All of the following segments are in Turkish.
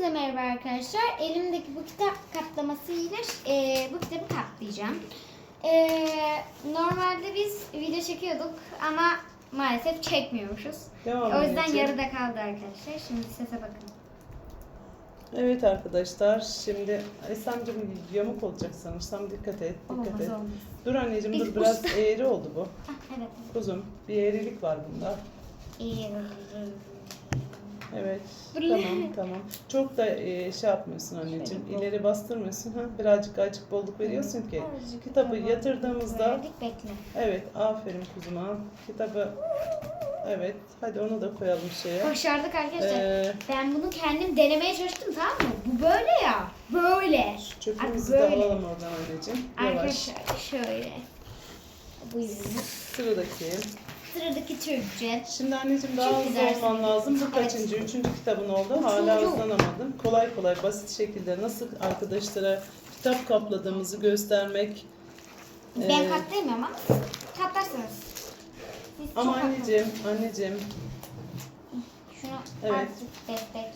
Hepinize merhaba arkadaşlar. Elimdeki bu kitap kaplamasıyla e, bu kitabı kaplayacağım. E, normalde biz video çekiyorduk ama maalesef çekmiyormuşuz. Devam o yüzden anneciğim. yarıda kaldı arkadaşlar. Şimdi sese bakın. Evet arkadaşlar şimdi Esem'cim yamuk olacak sanırsam dikkat et dikkat Olmaz et. olmaz. Dur anneciğim Biz dur biraz usta- eğri oldu bu. Ah, evet. Kuzum bir eğrilik var bunda. İyi. Evet tamam tamam. Çok da e, şey yapmıyorsun anneciğim. Şöyle İleri bastırmıyorsun. Ha? Birazcık acık bolluk veriyorsun ki. Azıcık Kitabı tamam. yatırdığımızda Verdik bekle. evet aferin kuzuma. Kitabı evet hadi onu da koyalım şeye. Başardık arkadaşlar. Ee, Ben bunu kendim denemeye çalıştım tamam mı? Bu böyle ya. Böyle. çöpümüzü Abi de böyle. alalım oradan anneciğim. Yavaş. Arkadaşlar şöyle. Buyurun. Sıradaki. Sıradaki Türkçe. Şimdi anneciğim daha Çok hızlı güzel. olman lazım. Bu Evet. kaçıncı? Üçüncü kitabın oldu. Hala Üçüncü. hızlanamadın. Kolay kolay basit şekilde nasıl arkadaşlara kitap kapladığımızı göstermek. Ben Ee, katlayamıyorum ama katlarsınız. Siz Ama çok anneciğim, anneciğim. Şunu Evet. destek.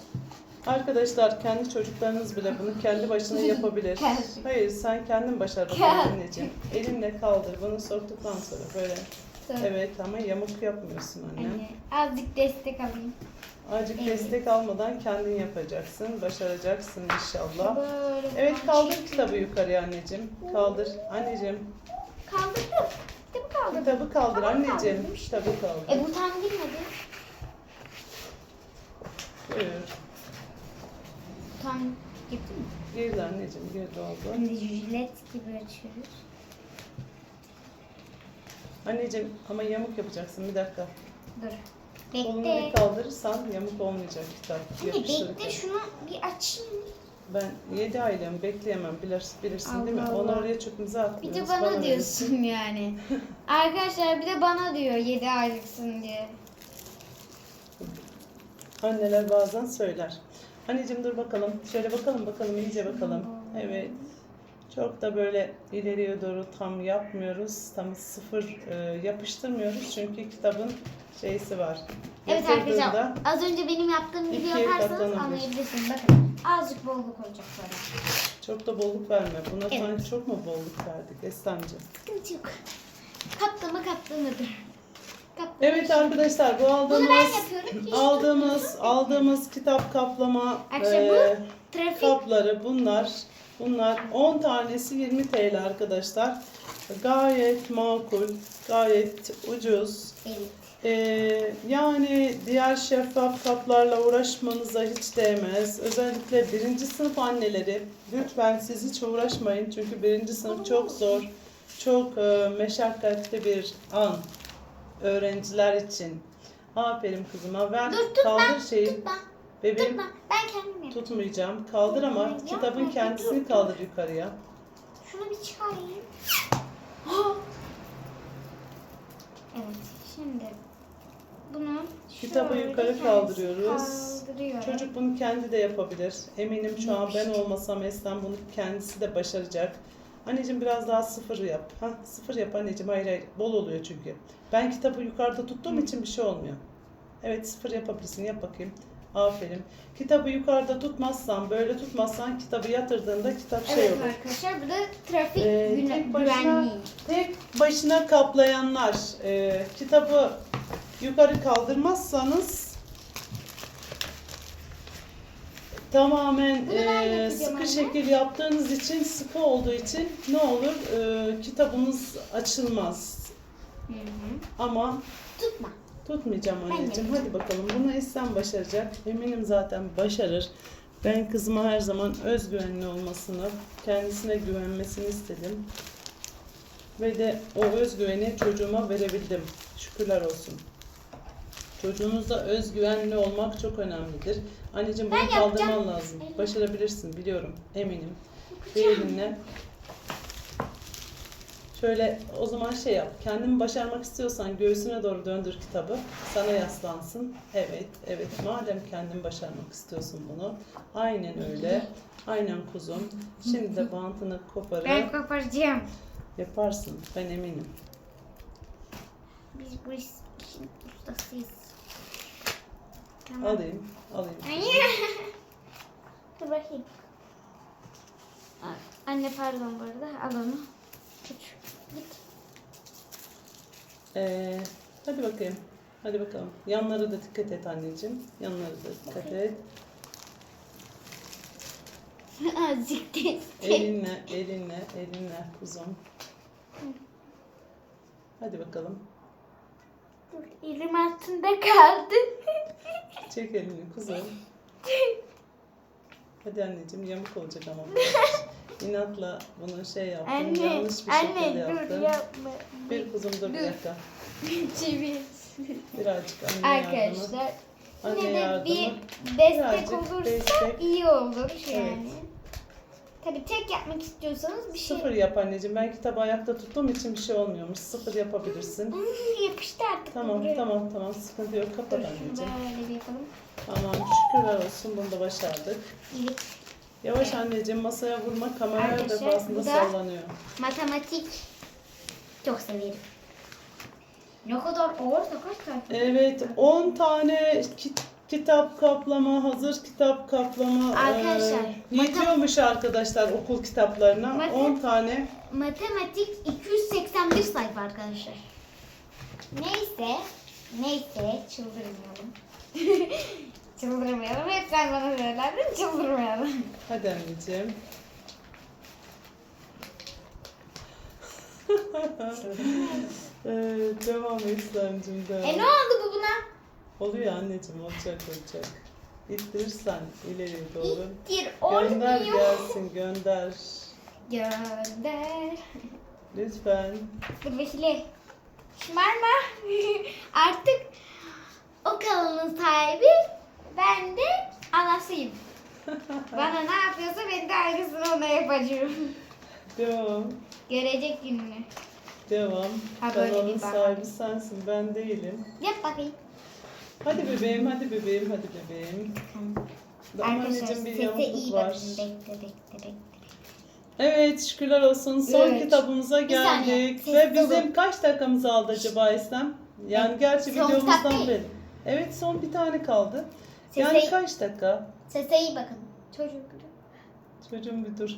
arkadaşlar kendi çocuklarınız bile bunu kendi başına yapabilir. Kendi. Hayır sen kendin başar bakalım Kendi. anneciğim. Elinle kaldır bunu soktuktan sonra böyle. Evet ama yamuk yapmıyorsun anne. Anne, azıcık destek alayım. Azıcık Evet. destek almadan kendin yapacaksın. Başaracaksın inşallah. Böyle Evet kaldır kitabı yukarıya anneciğim. Kaldır. Anneciğim. Kaldırdım. Kitabı kaldırdım. Kitabı kaldır Tamam, anneciğim. kaldırdım. Kitabı kaldır. E bu tam girmedi. Buyur. Tam girdi mi? Girdi anneciğim. Girdi oldu. Şimdi jilet gibi açıyoruz. Anneciğim ama yamuk yapacaksın. Bir dakika. Dur. Kolunu Bekle. bir kaldırırsan yamuk olmayacak kitap. Anne yapıştırırken. bekle şunu bir açayım. Ben 7 aylığım bekleyemem bilirsin, bilirsin değil mi? Allah Onu Allah. oraya çöpümüze Bir atmıyoruz. de bana verirsin. diyorsun yani. Arkadaşlar bir de bana diyor 7 aylıksın diye. Anneler bazen söyler. Anneciğim dur bakalım. Şöyle bakalım bakalım iyice bakalım. Evet. Çok da böyle ileriye doğru tam yapmıyoruz. Tam sıfır e, yapıştırmıyoruz. Çünkü kitabın şeysi var. Evet Yatırdığında arkadaşlar az önce benim yaptığım gibi ikiye yaparsanız katlanabilir. anlayabilirsiniz. Bakın azıcık bolluk olacak sonra. Çok da bolluk verme. Buna Evet. sanki çok mu bolluk verdik Eslemciğim? Sıkıntı yok. Katlama katlanıdır. Katlama Evet arkadaşlar bu aldığımız ben yapıyorum. Hiç aldığımız aldığımız kitap kaplama Arkadaşlar bu e, Trafik kapları bunlar. Bunlar 10 tanesi 20 TL arkadaşlar. Gayet makul, gayet ucuz. Evet. Ee, yani diğer şeffaf kaplarla uğraşmanıza hiç değmez. Özellikle birinci sınıf anneleri lütfen siz hiç uğraşmayın. Çünkü birinci sınıf çok zor, çok e, meşakkatli bir an öğrenciler için. Aferin kızıma. Ver Dur, tut kaldır ben, şeyi. Tutma. Bebeğim Tutma. Ben kendim yapayım. tutmayacağım. Kaldır ama Yapma, kitabın yapma, kendisini kaldır yukarıya. Şunu bir çıkarayım. Evet. Şimdi bunu Kitabı şöyle yukarı kendisi kaldırıyoruz. Kaldırıyor. Çocuk bunu kendi de yapabilir. Eminim şu an ben olmasam Eslem bunu kendisi de başaracak. Anneciğim biraz daha sıfır yap. Ha, sıfır yap anneciğim. Hayır hayır. Bol oluyor çünkü. Ben kitabı yukarıda tuttuğum için bir şey olmuyor. Evet sıfır yapabilirsin. Yap bakayım. Aferin. Kitabı yukarıda tutmazsan, böyle tutmazsan kitabı yatırdığında kitap şey Evet olur. arkadaşlar bu da trafik Ee, güne- tek başına, güvenliği. tek başına kaplayanlar e, kitabı yukarı kaldırmazsanız tamamen e, sıkı anne. şekil yaptığınız için sıkı olduğu için ne olur E, kitabımız açılmaz. Hı hı. Ama Tutma. Tutmayacağım anneciğim. Hadi bakalım bunu Esen başaracak. Eminim zaten başarır. Ben kızıma her zaman özgüvenli olmasını, kendisine güvenmesini istedim. Ve de o özgüveni çocuğuma verebildim. Şükürler olsun. Çocuğunuzda özgüvenli olmak çok önemlidir. Anneciğim bunu Ben yapacağım. kaldırman lazım. Başarabilirsin biliyorum. Eminim. Bir elinle. Şöyle o zaman şey yap. Kendini başarmak istiyorsan göğsüne doğru döndür kitabı. Sana yaslansın. Evet, evet. Madem kendin başarmak istiyorsun bunu. Aynen öyle. Aynen kuzum. Şimdi de bantını koparıp Ben koparacağım. yaparsın. Ben eminim. Biz bu işin ustasıyız. Tamam. Alayım, alayım. Hayır. bakayım. Anne pardon bu arada. Al onu. Tut. Git. Ee, hadi bakayım. Hadi bakalım. Yanlara da dikkat et anneciğim. Yanlara da dikkat et. Azıcık. Elinle, elinle, elinle kuzum. Hadi bakalım. Dur, elim altında kaldı. Çek elini kuzum. Hadi anneciğim yamuk olacak ama. İnatla bunu şey yaptın. anne, yanlış bir şekilde anne yaptın. dur yapma. Bir kuzum dur bir Dur. dakika. Çevir. Birazcık anne yardımı. Arkadaşlar Anne yine de yardımı. bir destek Birazcık olursa destek. iyi olur yani. Evet. Tabii tek yapmak istiyorsanız bir şey Sıfır yap anneciğim. Ben kitabı ayakta tuttuğum için bir şey olmuyormuş. Sıfır yapabilirsin. Hmm, yapıştı artık. Tamam buraya. tamam tamam sıkıntı yok. Kapat Dur şunu anneciğim. böyle bir yapalım. Tamam şükürler olsun bunu da başardık. İyi. Yavaş anneciğim masaya vurma kamera Arkadaşlar, defasında bu da- sallanıyor. Matematik çok severim. Ne kadar ağırsa kaç sayfa? Evet 10 tane ki- kitap kaplama, hazır kitap kaplama Arkadaşlar, e, yetiyormuş arkadaşlar okul kitaplarına. Matem- 10 tane. Matematik 281 sayfa arkadaşlar. Neyse, neyse çıldırmayalım. çıldırmayalım. Hep sen bana söylerdin çıldırmayalım. Hadi anneciğim. Ee, devam İslamcığım devam. e ne oldu bu buna? Oluyor anneciğim olacak olacak. İttirirsen ileriye doğru. İttir Gönder olmuyor. gelsin gönder. Gönder. Lütfen. Dur Vesile. Şımarma. Artık o kanalın sahibi anasıyım. Bana ne yapıyorsa ben de aynısını ona yapacağım. Devam. Görecek gününü. Devam. Ha, böyle Kanalın bir bak. sahibi sensin ben değilim. Yap bakayım. Hadi bebeğim hadi bebeğim hadi bebeğim. Arkadaşlar anneciğim bir sese iyi var. bakın. Bekle bekle bekle. Evet şükürler olsun. Son Evet. kitabımıza Bir saniye, geldik. sessiz Ve bizim olun. kaç dakikamızı aldı acaba İslam? Yani gerçi son kitap videomuzdan değil. beri. Evet son bir tane kaldı. Sese- Yani kaç dakika? Sese iyi bakın. Çocuk. Çocuğum bir dur.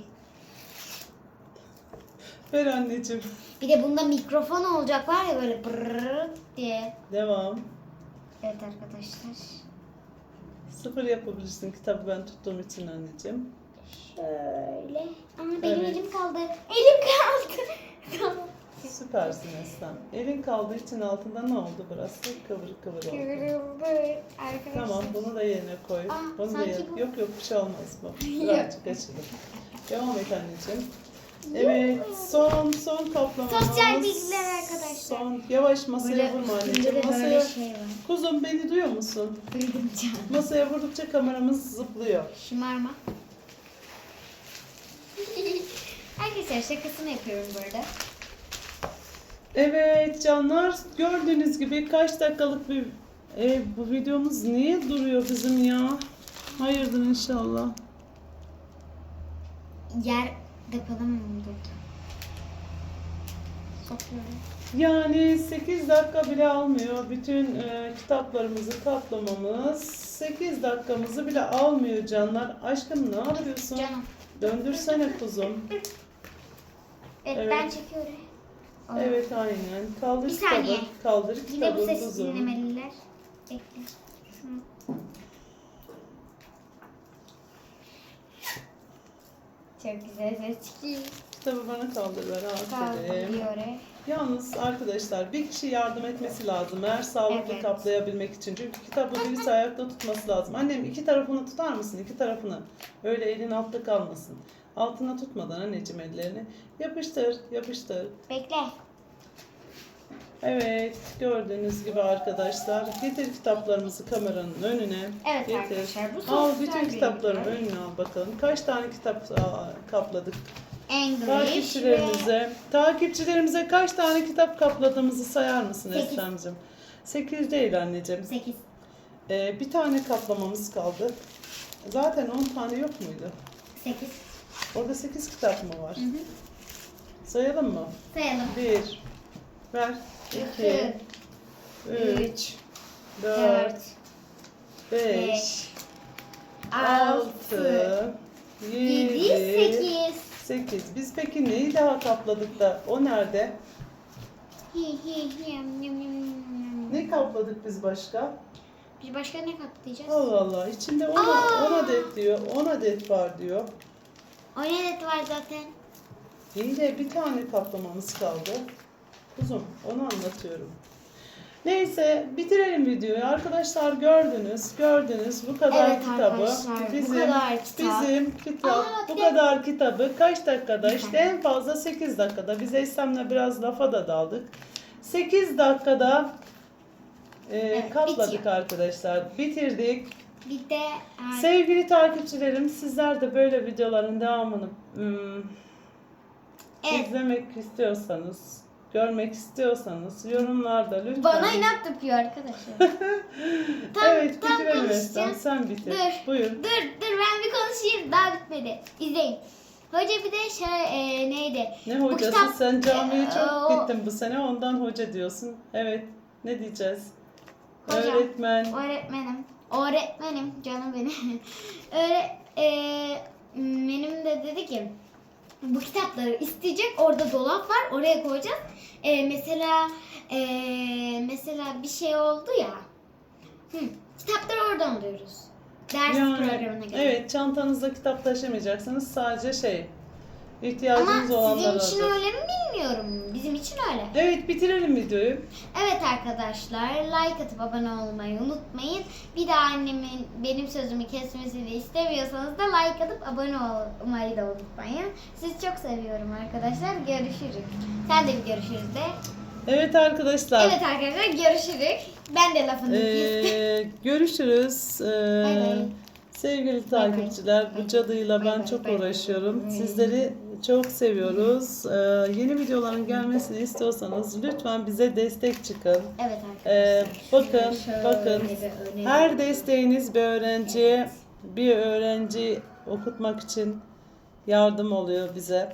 Ver anneciğim. Bir de bunda mikrofon olacak var ya böyle brrrr diye. Devam. Evet arkadaşlar. Sıfır yapabilirsin kitabı ben tuttuğum için anneciğim. Şöyle. Ama benim Evet. elim kaldı. Elim kaldı. tamam. Süpersin Eslem. Elin kaldığı için altında ne oldu burası? Kıvır kıvır oldu. Kıvrıldı arkadaşlar. Tamam bunu da yerine koy. Aa, bunu da sanki yerine- bu- Yok yok bir şey olmaz bu. Birazcık açılır. Devam et anneciğim. Evet son son kaplamamız. Sosyal bilgiler arkadaşlar. Son yavaş masaya vurma anneciğim. Masaya... şey var. Kuzum beni duyuyor musun? Duydum canım. Masaya vurdukça kameramız zıplıyor. Şımarma. Arkadaşlar şakasını yapıyorum bu arada. Evet canlar gördüğünüz gibi kaç dakikalık bir e, bu videomuz niye duruyor bizim ya? Hayırdır inşallah. Yer depolama mı durdu? Sokuyorum. Yani 8 dakika bile almıyor. Bütün e, kitaplarımızı katlamamız 8 dakikamızı bile almıyor canlar. Aşkım ne yapıyorsun? Canım. Döndürsene kuzum. Evet, Evet. ben çekiyorum. Evet aynen. Kaldır Bir kitabı. saniye. Kaldır Yine bu kitabı sesi kuzum. dinlemeliler. Bekle. Şunu. Çok güzel ses çıkıyor. Kitabı bana kaldır ver. Aferin. Kaldırıyor. Yalnız arkadaşlar bir kişi yardım etmesi lazım eğer sağlıklı Evet. kaplayabilmek için. Çünkü kitabı birisi ayakta tutması lazım. Annem iki tarafını tutar mısın? İki tarafını. Öyle elin altta kalmasın. Altına tutmadan anneciğim ellerini. Yapıştır, yapıştır. Bekle. Evet, gördüğünüz gibi arkadaşlar. Getir kitaplarımızı kameranın önüne. Evet Getir. arkadaşlar, bu Al bütün kitapların önüne al bakalım. Kaç tane kitap kapladık? English Takipçilerimize, takipçilerimize kaç tane kitap kapladığımızı sayar mısın Sekiz. Esra'mcığım? 8 değil anneciğim. 8. Ee, bir tane kaplamamız kaldı. Zaten 10 tane yok muydu? 8. Orada 8 kitap mı var? Hı hı. Sayalım mı? Sayalım. 1 Ver. 2 3 4 4, 5 6, 6 7, 8. 8. Biz peki neyi daha kapladık da o nerede? Ne kapladık biz başka? Bir başka ne katlayacağız? Allah Allah. İçinde 10 Aa! 10 adet diyor. 10 adet var diyor. O ne var zaten? İyi de bir tane kaplamamız kaldı. Kuzum onu anlatıyorum. Neyse bitirelim videoyu. Arkadaşlar gördünüz, gördünüz bu kadar Evet kitabı. arkadaşlar, bu bizim, kadar kitap. Bizim kitap Aa, bu bir kadar kitabı kaç dakikada? İşte en fazla 8 dakikada. Biz Eslem'le biraz lafa da daldık. 8 dakikada e, Evet, kapladık bitiyor. arkadaşlar. Bitirdik. Bir de e, Sevgili takipçilerim sizler de böyle videoların devamını hmm, Evet. izlemek istiyorsanız, görmek istiyorsanız yorumlarda lütfen. bana inat yapıyor arkadaşlar. Tam- evet tam konuşacağız. Estem sen bitir. Dur. Buyur. dur dur ben bir konuşayım daha bitmedi. İzleyin. Hoca bir de şey e, neydi? Ne Bu hocası kitap- sen camiye Ee, çok o- gittin bu sene ondan hoca diyorsun. Evet ne diyeceğiz? Hocam. Öğretmen. Öğretmenim. Öğretmenim canım benim. Öyle e, benim de dedi ki bu kitapları isteyecek orada dolap var oraya koyacağız. E, mesela e, mesela bir şey oldu ya. Hı, kitapları oradan alıyoruz. Ders Yani, programına göre. evet çantanızda kitap taşımayacaksınız sadece şey Ama ihtiyacınız olanları sizin için alacak. öyle mi bilmiyorum. İçin öyle. Evet bitirelim videoyu. Evet arkadaşlar like atıp abone olmayı unutmayın. Bir daha annemin benim sözümü kesmesini istemiyorsanız da like atıp abone olmayı da unutmayın. Sizi çok seviyorum arkadaşlar. Görüşürüz. Sen de bir görüşürüz de. Evet arkadaşlar. Evet arkadaşlar görüşürüz. Ben de lafını kestim. Ee, görüşürüz. Ee, Bay bay. Sevgili takipçiler, bu cadıyla ben çok uğraşıyorum. Sizleri çok seviyoruz. Ee, yeni videoların gelmesini istiyorsanız lütfen bize destek çıkın. Evet Ee, arkadaşlar. bakın, Şöyle bakın. öne- Her desteğiniz bir öğrenciye, bir öğrenci okutmak için yardım oluyor bize.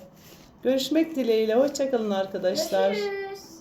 Görüşmek dileğiyle. Hoşçakalın arkadaşlar. Görüşürüz.